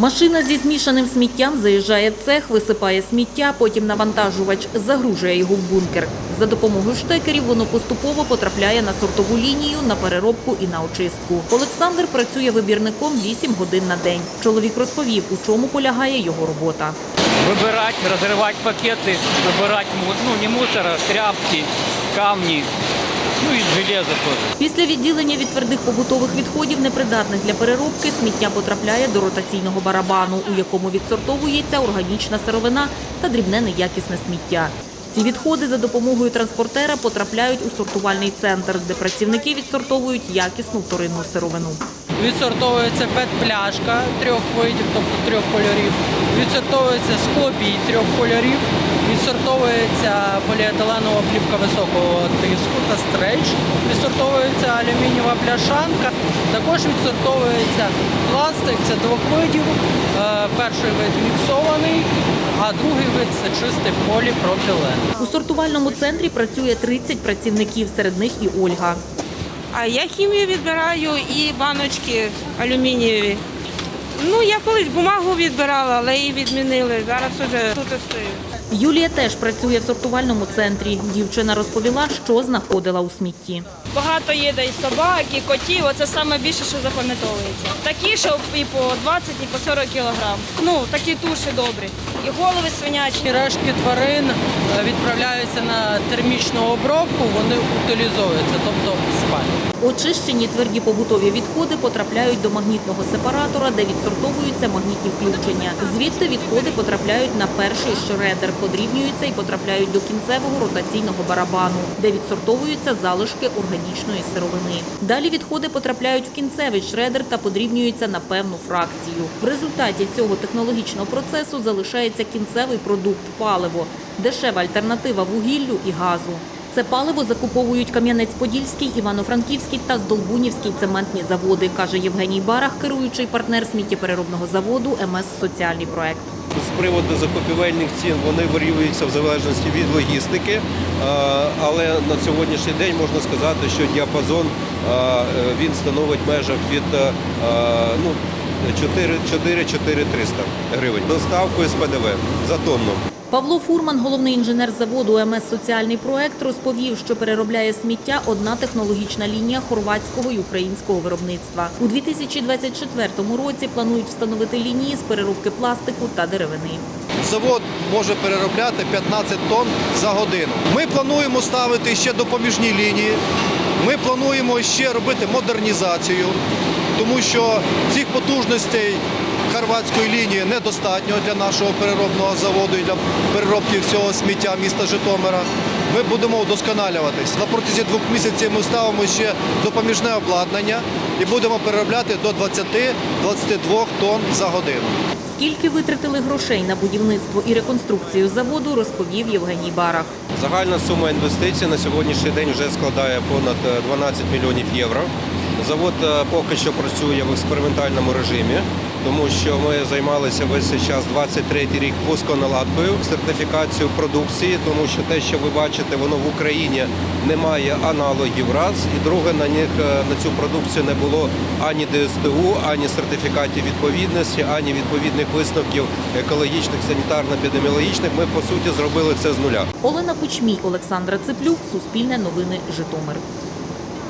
Машина зі змішаним сміттям заїжджає в цех, висипає сміття, потім навантажувач загружує його в бункер. За допомогою штекерів воно поступово потрапляє на сортову лінію, на переробку і на очистку. Олександр працює вибірником 8 годин на день. Чоловік розповів, у чому полягає його робота. выбирать, разрывать пакеты, выбирать му- ну, не мусора, тряпки, камни, ну і железо теж. Після відділення від твердих побутових відходів, непридатних для переробки, сміття потрапляє до ротаційного барабану, у якому відсортовується органічна сировина та дрібне неякісне сміття. Ці відходи за допомогою транспортера потрапляють у сортувальний центр, де працівники відсортовують якісну вторинну сировину. Відсортовується пет-пляшка трьох видів, тобто трьох кольорів. Відсортовується склобій трьох кольорів. Відсортовується поліетиленова плівка високого тиску та стрейч. Відсортовується алюмінієва пляшанка. Також відсортовується пластик. Це двох видів. Е, Перший вид міксований, а другий вид це чистий поліпропілен. У сортувальному центрі працює 30 працівників, серед них і Ольга. А я хімію відбираю і баночки алюмінієві. Ну, я колись бумагу відбирала, але її відмінили. Зараз уже тут стою. Юлія теж працює в сортувальному центрі. Дівчина розповіла, що знаходила у смітті. Багато є де і собак, і котів. Оце саме більше, що запам'ятовується. Такі, що і по 20, і по 40 кілограм. Ну, такі туші добрі. І голови свинячі. І Рештки тварин е, відправляються на термічну обробку, вони утилізуються, тобто спалюють. Очищені тверді побутові відходи потрапляють до магнітного сепаратора, де відсортовуються магнітні включення. Звідти відходи потрапляють на перший шредер, подрібнюються і потрапляють до кінцевого ротаційного барабану, де відсортовуються залишки органічної сировини. Далі відходи потрапляють в кінцевий шредер та подрібнюються на певну фракцію. В результаті цього технологічного процесу залишається кінцевий продукт паливо, дешева альтернатива вугіллю і газу. Це паливо закуповують Кам'янець-Подільський, Івано-Франківський та Здолбунівський цементні заводи, каже Євгеній Барах, керуючий партнер сміттєпереробного заводу МС «Соціальний проект». З приводу закупівельних цін вони варіюються в залежності від логістики, але на сьогоднішній день можна сказати, що діапазон е, він становить в межах від е, ну, 4-4-300 гривень доставкою з ПДВ за тонну. Павло Фурман, головний інженер заводу МС «Соціальний проект», розповів, що переробляє сміття одна технологічна лінія хорватського і українського виробництва. У 2024 році планують встановити лінії з переробки пластику та деревини. Завод може переробляти 15 тонн за годину. Ми плануємо ставити ще допоміжні лінії. Ми плануємо ще робити модернізацію, тому що цих потужностей хорватської лінії недостатньо для нашого переробного заводу і для переробки всього сміття міста Житомира. Ми будемо вдосконалюватись. На протязі двох місяців ми ставимо ще допоміжне обладнання і будемо переробляти до 20-22 тонн за годину. Скільки витратили грошей на будівництво і реконструкцію заводу, розповів Євгеній Барах. Загальна сума інвестицій на сьогоднішній день вже складає понад е, 12 мільйонів євро. Завод е, поки що працює в експериментальному режимі, тому що ми займалися весь цей час 23-й рік пусконаладкою, сертифікацією продукції, тому що те, що ви бачите, воно в Україні не має аналогів раз. І друге, на них е, на цю продукцію не було ані ДСТУ, ані сертифікатів відповідності, ані відповідних висновків екологічних, санітарно-епідеміологічних. Ми по суті зробили це з нуля. Олена Кучмій, Олександра Цеплюк, Суспільне новини, Житомир.